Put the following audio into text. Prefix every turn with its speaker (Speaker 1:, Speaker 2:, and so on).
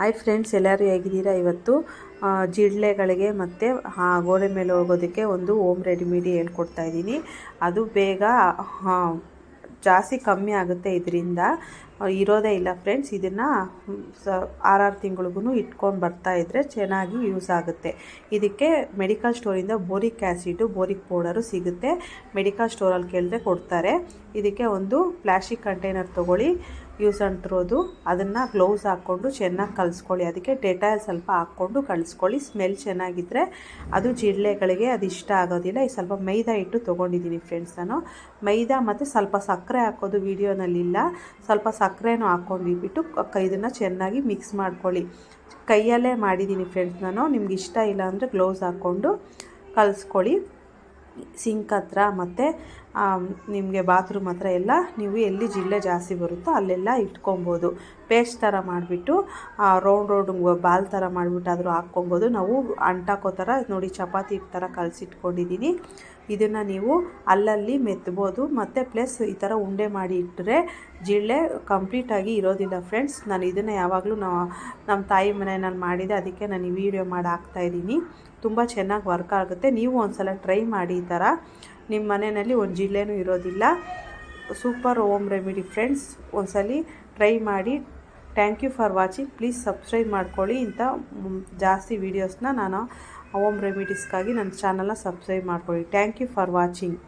Speaker 1: Hi friends, ಎಲ್ಲರೂ ಹೇಗಿದ್ದೀರಾ? ಇವತ್ತು ಜಿಡ್ಲೆಗಳಿಗೆ ಮತ್ತು ಗೋಡೆ ಮೇಲೆ ಹೋಗೋದಕ್ಕೆ ಒಂದು ಹೋಮ್ ರೆಡಿಮಿಡಿ ಹೇಳ್ಕೊಡ್ತಾ ಇದ್ದೀನಿ. ಅದು ಬೇಗ ಜಾಸ್ತಿ ಕಮ್ಮಿ ಆಗುತ್ತೆ ಇದರಿಂದ. ಇರೋದೇ ಇಲ್ಲ ಫ್ರೆಂಡ್ಸ್, ಇದನ್ನು ಸ ಆರಾರು ತಿಂಗಳಿಗೂ ಇಟ್ಕೊಂಡು ಬರ್ತಾ ಇದ್ದರೆ ಚೆನ್ನಾಗಿ ಯೂಸ್ ಆಗುತ್ತೆ. ಇದಕ್ಕೆ ಮೆಡಿಕಲ್ ಸ್ಟೋರಿಂದ ಬೋರಿಕ್ ಆ್ಯಸಿಡು ಬೋರಿಕ್ ಪೌಡರು ಸಿಗುತ್ತೆ. ಮೆಡಿಕಲ್ ಸ್ಟೋರಲ್ಲಿ ಕೇಳಿದ್ರೆ ಕೊಡ್ತಾರೆ. ಇದಕ್ಕೆ ಒಂದು ಪ್ಲಾಸ್ಟಿಕ್ ಕಂಟೈನರ್ ತೊಗೊಳ್ಳಿ. ಯೂಸ್ ಅಂಟಿರೋದು ಅದನ್ನು ಗ್ಲೌಸ್ ಹಾಕ್ಕೊಂಡು ಚೆನ್ನಾಗಿ ಕಲಿಸ್ಕೊಳ್ಳಿ. ಅದಕ್ಕೆ ಡೆಟಾಲ್ ಸ್ವಲ್ಪ ಹಾಕ್ಕೊಂಡು ಕಳಿಸ್ಕೊಳ್ಳಿ ಸ್ಮೆಲ್ ಚೆನ್ನಾಗಿದ್ದರೆ ಅದು ಜಿರಳೆಗಳಿಗೆ ಅದು ಇಷ್ಟ ಆಗೋದಿಲ್ಲ. ಈ ಸ್ವಲ್ಪ ಮೈದಾ ಹಿಟ್ಟು ತೊಗೊಂಡಿದ್ದೀನಿ ಫ್ರೆಂಡ್ಸ್ ನಾನು. ಮೈದಾ ಮತ್ತು ಸ್ವಲ್ಪ ಸಕ್ಕರೆ ಹಾಕೋದು ವೀಡಿಯೋನಲ್ಲಿಲ್ಲ. ಸ್ವಲ್ಪ ಸಕ್ಕರೆನೂ ಹಾಕ್ಕೊಂಡಿಬಿಟ್ಟು ಇದನ್ನು ಚೆನ್ನಾಗಿ ಮಿಕ್ಸ್ ಮಾಡ್ಕೊಳ್ಳಿ. ಕೈಯಲ್ಲೇ ಮಾಡಿದ್ದೀನಿ ಫ್ರೆಂಡ್ಸ್ ನಾನು. ನಿಮ್ಗೆ ಇಷ್ಟ ಇಲ್ಲ ಅಂದರೆ ಗ್ಲೌಸ್ ಹಾಕ್ಕೊಂಡು ಕಲಿಸ್ಕೊಳ್ಳಿ. ಸಿಂಕ್ ಹತ್ರ ಮತ್ತು ನಿಮಗೆ ಬಾತ್ರೂಮ್ ಹತ್ರ ಎಲ್ಲ ನೀವು ಎಲ್ಲಿ ಜಿಲ್ಲೆ ಜಾಸ್ತಿ ಬರುತ್ತೋ ಅಲ್ಲೆಲ್ಲ ಇಟ್ಕೊಬೋದು. ಪೇಸ್ಟ್ ಥರ ಮಾಡಿಬಿಟ್ಟು ರೌಂಡ್ ರೌಂಡ್ ಬಾಲ್ ಥರ ಮಾಡಿಬಿಟ್ಟು ಆದರೂ ಹಾಕ್ಕೊಬೋದು. ನಾವು ಅಂಟಾಕೋ ಥರ ನೋಡಿ ಚಪಾತಿ ಥರ ಕಲಸಿಟ್ಕೊಂಡಿದ್ದೀನಿ ಇದನ್ನು ನೀವು ಅಲ್ಲಲ್ಲಿ ಮೆತ್ತಬೋದು ಮತ್ತು ಪ್ಲಸ್ ಈ ಥರ ಉಂಡೆ ಮಾಡಿ ಇಟ್ಟರೆ ಜಿಳ್ಳೆ ಕಂಪ್ಲೀಟಾಗಿ ಇರೋದಿಲ್ಲ ಫ್ರೆಂಡ್ಸ್ ನಾನು ಇದನ್ನು ಯಾವಾಗಲೂ ನಮ್ಮ ತಾಯಿ ಮನೆ ನಾನು ಮಾಡಿದೆ. ಅದಕ್ಕೆ ನಾನು ಈ ವಿಡಿಯೋ ಮಾಡಿ ಹಾಕ್ತಾಯಿದ್ದೀನಿ ತುಂಬ ಚೆನ್ನಾಗಿ ವರ್ಕ್ ಆಗುತ್ತೆ. ನೀವು ಒಂದು ಸಲ ಟ್ರೈ ಮಾಡಿ ಈ ಥರ ನಿಮ್ಮ ಮನೆಯಲ್ಲಿ ಒಂದು ಜಿಲ್ಲೆನೂ ಇರೋದಿಲ್ಲ. ಸೂಪರ್ ಓಮ್ ರೆಮಿಡಿ ಫ್ರೆಂಡ್ಸ್ ಒಂದ್ಸಲಿ ಟ್ರೈ ಮಾಡಿ. Thank you for watching please subscribe ಮಾಡ್ಕೊಳ್ಳಿ ಇಂಥ ಜಾಸ್ತಿ ವೀಡಿಯೋಸ್ನ ನಾನು ಹೋಮ್ ರೆಮಿಡೀಸ್ಗಾಗಿ ನನ್ನ ಚಾನಲ್ನ ಸಬ್ಸ್ಕ್ರೈಬ್ ಮಾಡ್ಕೊಳ್ಳಿ. Thank you for watching